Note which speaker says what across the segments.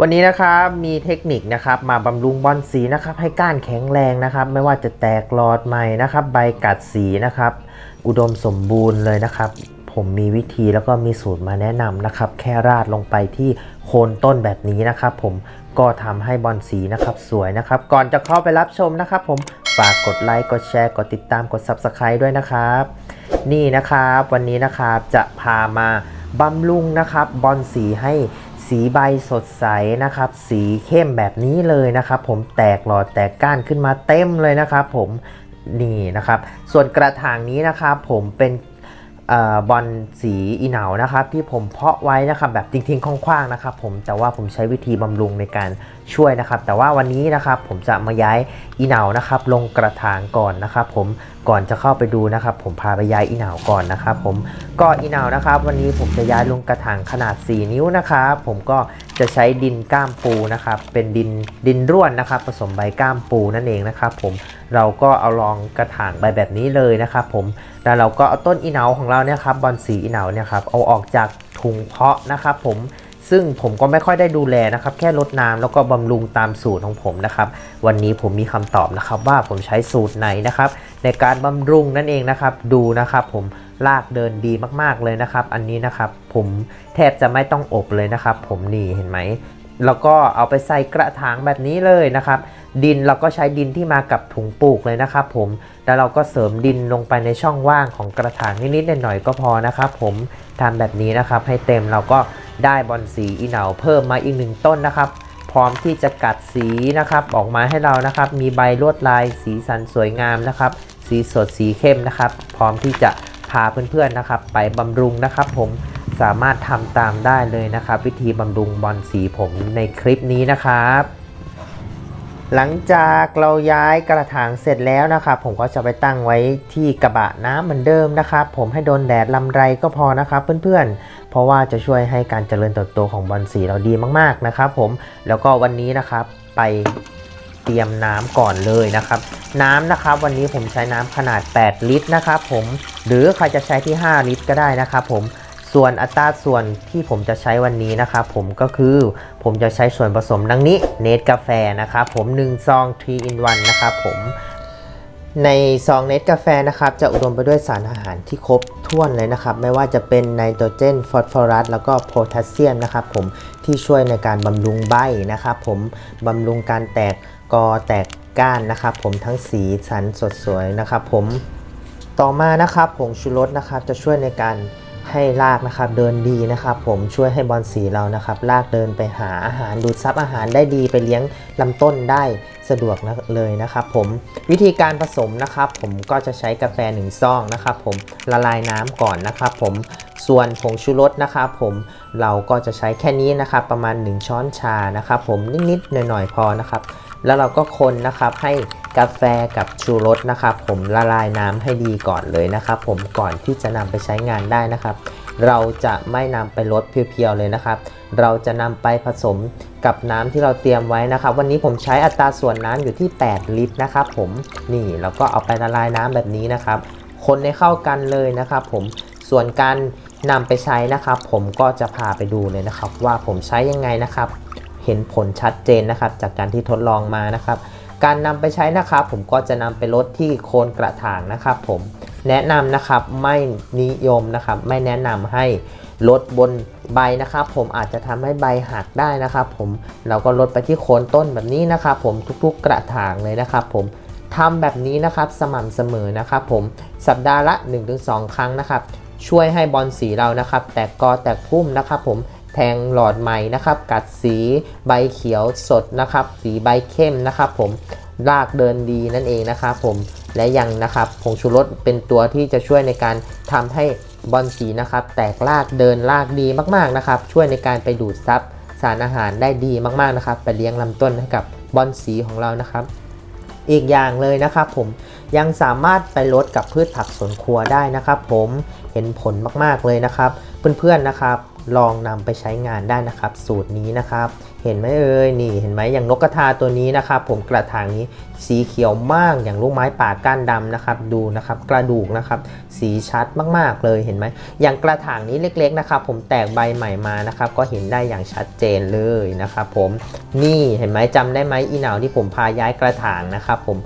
Speaker 1: วันนี้นะครับมีเทคนิคนะครับมาบำรุงบอลสีนะครับให้ก้านแข็งแรงนะครับ ไม่ว่าจะแตกหลอดใหม่นะครับ ใบกัดสีนะครับ อุดมสมบูรณ์เลยนะครับ ผมมีวิธีแล้วก็มีสูตรมาแนะนำนะครับ แค่ราดลงไปที่โคนต้นแบบนี้นะครับ ผมก็ทำให้บอลสีนะครับสวยนะครับ ก่อนจะเข้าไปรับชมนะครับ ผมฝากกดไลค์กดแชร์กดติดตามกด Subscribe ด้วยนะครับ นี่นะครับวันนี้นะครับจะพามาบำรุงนะครับบอลสีให้ สีใบสดใสนะครับ สีเข้มแบบนี้เลยนะครับ ผมแตกหลอดแตกก้านขึ้นมาเต็มเลยนะครับ ผมนี่นะครับ ส่วนกระถางนี้นะครับ ผมเป็นอบอลสีอีเหนานะครับ ที่ผมเพาะไว้นะครับแบบทิ้งๆคว่างๆนะครับ ผมแต่ว่าผมใช้วิธีบำรุงในการ ช่วยนะครับ แต่ว่าวันนี้นะครับผมจะมาย้ายอีเหนานะครับลงกระถางก่อนนะครับ ผมก่อนจะเข้าไปดูนะครับ ผมพาไปย้ายอีเหนาก่อนนะครับ ผมก็อีเหนานะครับ วันนี้ผมจะย้ายลงกระถางขนาด 4 นิ้วนะครับผมก็จะใช้ดินก้ามปูนะครับ เป็นดินดินร่วนนะครับ ผสมใบก้ามปูนั่นเองนะครับ ผมเราก็เอารองกระถางใบแบบนี้เลยนะครับ ผมแล้วเราก็เอาต้นอีเหนาของเราเนี่ยครับบอลสีอีเหนาเนี่ยครับเอาออกจากถุงเพาะนะครับ ผม ซึ่งผมก็ไม่ค่อยได้ดูแลนะครับ แค่ลดน้ำแล้วก็บำรุงตามสูตรของผมนะครับ วันนี้ผมมีคำตอบนะครับว่าผมใช้สูตรไหนนะครับ ในการบำรุงนั่นเองนะครับ ดูนะครับ ผมลากเดินดีมากๆเลยนะครับ อันนี้นะครับ ผมแทบจะไม่ต้องอบเลยนะครับ ผมนี่เห็นไหม แล้วก็เอาไปใส่กระถางแบบนี้เลยนะครับ ดินเราก็ใช้ดินที่มากับถุงปลูกเลยนะครับผมแล้วเราก็เสริมดินลงไปในช่องว่างของกระถางนิดๆหน่อยๆก็พอนะครับผมทำแบบนี้นะครับให้เต็มเราก็ได้บอลสีอีเหนาเพิ่มมาอีกหนึ่งต้นนะครับ พร้อมที่จะกัดสีนะครับออกมาให้เรานะครับ มีใบลวดลายสีสันสวยงามนะครับ สีสดสีเข้มนะครับ พร้อมที่จะพาเพื่อนๆนะครับ ไปบำรุงนะครับผม สามารถทำตามได้เลยนะครับ วิธีบำรุงบอลสีผมในคลิปนี้นะครับ หลังจากเราย้ายกระถางเสร็จแล้วนะครับ ผมก็จะไปตั้งไว้ที่กระบะน้ำเหมือนเดิมนะครับ ผมให้โดนแดดลำไรก็พอนะครับเพื่อนๆ เพราะว่าจะช่วยให้การเจริญเติบโตของบอลสีเราดีมากๆนะครับผมแล้วก็วันนี้นะครับไปเตรียมน้ำก่อนเลยนะครับ น้ำนะครับวันนี้ผมใช้น้ำขนาด 8 ลิตรนะครับผมหรือใครจะใช้ที่ 5 ลิตรก็ได้นะครับผม ส่วนอัตราส่วนที่ผมจะใช้วันนี้นะครับผมก็คือผมจะใช้ส่วนผสมดังนี้เนตกาแฟนะครับผม1ซอง3 in 1นะครับผมในซองเนตกาแฟนะครับจะอุดมไปด้วยสารอาหารที่ครบถ้วนเลยนะครับ ไม่ว่าจะเป็นไนโตรเจน ฟอสฟอรัส แล้วก็โพแทสเซียมนะครับผมที่ช่วยในการบำรุงใบนะครับผมบำรุงการแตกกอแตกก้านนะครับผมทั้งสีสันสดสวยนะครับผมต่อมานะครับผงชูรสนะครับจะช่วยในการ ให้รากนะครับเดินดีนะครับ ผมช่วยให้บอลสีเรานะครับรากเดินไปหาอาหารดูดซับอาหารได้ดีไปเลี้ยงลำต้นได้สะดวกนะเลยนะครับผมวิธีการผสมนะครับ ผมก็จะใช้กาแฟ1ซองนะครับ ผมละลายน้ำก่อนนะครับ ผมส่วนผงชูรสนะครับผมเราก็จะใช้แค่นี้นะครับ ประมาณ 1 ช้อนชานะครับ ผมนิดๆหน่อยๆพอนะครับ แล้วเราก็คนนะครับให้ กาแฟกับชูรสนะครับผมละลายน้ำให้ดีก่อนเลยนะครับผมก่อนที่จะนำไปใช้งานได้นะครับ เราจะไม่นำไปลดเพียวๆเลยนะครับ เราจะนำไปผสมกับน้ำที่เราเตรียมไว้นะครับ วันนี้ผมใช้อัตราส่วนน้ำอยู่ที่ 8 ลิตรนะครับผมนี่แล้วก็เอาไปละลายน้ำแบบนี้นะครับ คนให้เข้ากันเลยนะครับ ผมส่วนการนำไปใช้นะครับ ผมก็จะพาไปดูเลยนะครับ ว่าผมใช้ยังไงนะครับ เห็นผลชัดเจนนะครับ จากการที่ทดลองมานะครับ การนำไปใช้นะครับ ผมก็จะนำไปลดที่โคนกระถางนะครับ ผมแนะนำนะครับไม่นิยมนะครับ ไม่แนะนำให้ลดบนใบนะครับ ผมอาจจะทำให้ใบหักได้นะครับ ผมเราก็ลดไปที่โคนต้นแบบนี้นะครับ ผมทุกๆกระถางเลยนะครับ ผมทำแบบนี้นะครับสม่ำเสมอนะครับ ผมสัปดาห์ละ 1-2 ครั้งนะครับ ช่วยให้บอลสีเรานะครับ แตกกอแตกพุ่มนะครับ ผม แทงหลอดใหม่นะครับ กัดสีใบเขียวสดนะครับ สีใบเข้มนะครับ ผมรากเดินดีนั่นเองนะครับผมและยังนะครับผงชูรสเป็นตัวที่จะช่วยในการทำให้บอลสีนะครับ แตกรากเดินรากดีมากๆนะครับ ช่วยในการไปดูดซับสารอาหารได้ดีมากๆนะครับ ไปเลี้ยงลำต้นให้กับบอลสีของเรานะครับ อีกอย่างเลยนะครับผมยังสามารถไปลดกับพืชผักสวนครัวได้นะครับ ผมเห็นผลมากๆเลยนะครับ เพื่อนๆนะครับ ลองนำไปใช้งานได้นะครับ สูตรนี้นะครับ เห็นไหมเอ่ยนี่เห็นไหมอย่างนกกระทาตัวนี้นะครับ ผมกระถางนี้สีเขียวมากอย่างลูกไม้ป่าก้านดำนะครับ ดูนะครับกระดูกนะครับสีชัดมากๆเลยเห็นไหมอย่างกระถางนี้เล็กๆนะครับ ผมแตกใบใหม่มานะครับ ก็เห็นได้อย่างชัดเจนเลยนะครับ ผมนี่เห็นไหมจำได้ไหมอีเหนาที่ผมพาย้ายกระถางนะครับผม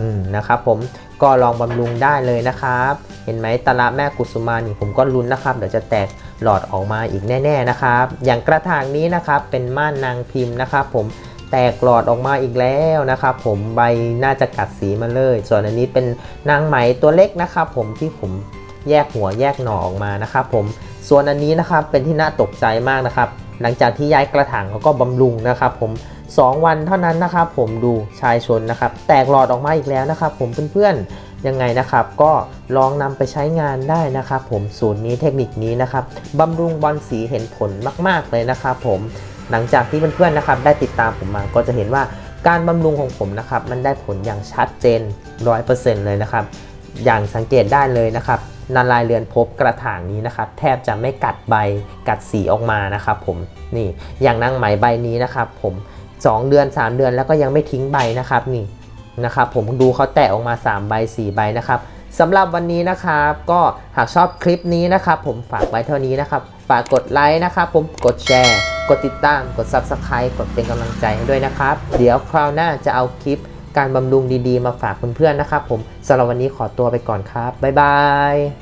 Speaker 1: อืมนะครับผมก็ลองบำรุงได้เลยนะครับ เห็นไหมตะละแม่กุสุมานี่ผมก็ลุ้นนะครับ เดี๋ยวจะแตก หลอดออกมาอีกแน่ๆนะครับ อย่างกระถางนี้นะครับเป็นม่านนางพิมพ์นะครับ ผมแตกหลอดออกมาอีกแล้วนะครับ ผมใบน่าจะกัดสีมาเลย ส่วนอันนี้เป็นนางไหมตัวเล็กนะครับ ผมที่ผมแยกหัวแยกหน่อออกมานะครับ ผมส่วนอันนี้นะครับเป็นที่น่าตกใจมากนะครับ หลังจากที่ย้ายกระถางเขาก็บำรุงนะครับ ผม 2 วันเท่านั้นนะครับผมดูชายชนนะครับ แตกหลอดออกมาอีกแล้วนะครับผมเพื่อนๆยังไงนะครับ ก็ลองนำไปใช้งานได้นะครับผมสูตรนี้เทคนิคนี้นะครับบำรุงบอลสีเห็นผลมาก ๆเลยนะครับผมหลังจากที่เพื่อนๆนะครับ ได้ติดตามผมมาก็จะเห็นว่าการบำรุงของผมนะครับ มันได้ผลอย่างชัดเจน 100%เลยนะครับ อย่างสังเกตได้เลยนะครับนาลายเรือนพบกระถางนี้นะครับ แทบจะไม่กัดใบกัดสีออกมานะครับผมนี่อย่างนางไหมใบนี้นะครับ ผม 2 เดือน 3 เดือนแล้วก็ยังไม่ทิ้งใบนะครับนี่นะครับผมดูเขาแตะออกมา 3 ใบ 4 ใบนะครับสำหรับวันนี้นะครับก็หากชอบคลิปนี้นะครับ ผมฝากไว้เท่านี้นะครับ ฝากกดไลค์นะครับ ผมกดแชร์ กดติดตาม กด Subscribe กดเป็นกำลังใจให้ด้วยนะครับ เดี๋ยวคราวหน้าจะเอาคลิปการบำรุงดีๆ มาฝากเพื่อนๆนะครับ ผมสำหรับวันนี้ขอตัวไปก่อนครับบ๊ายบาย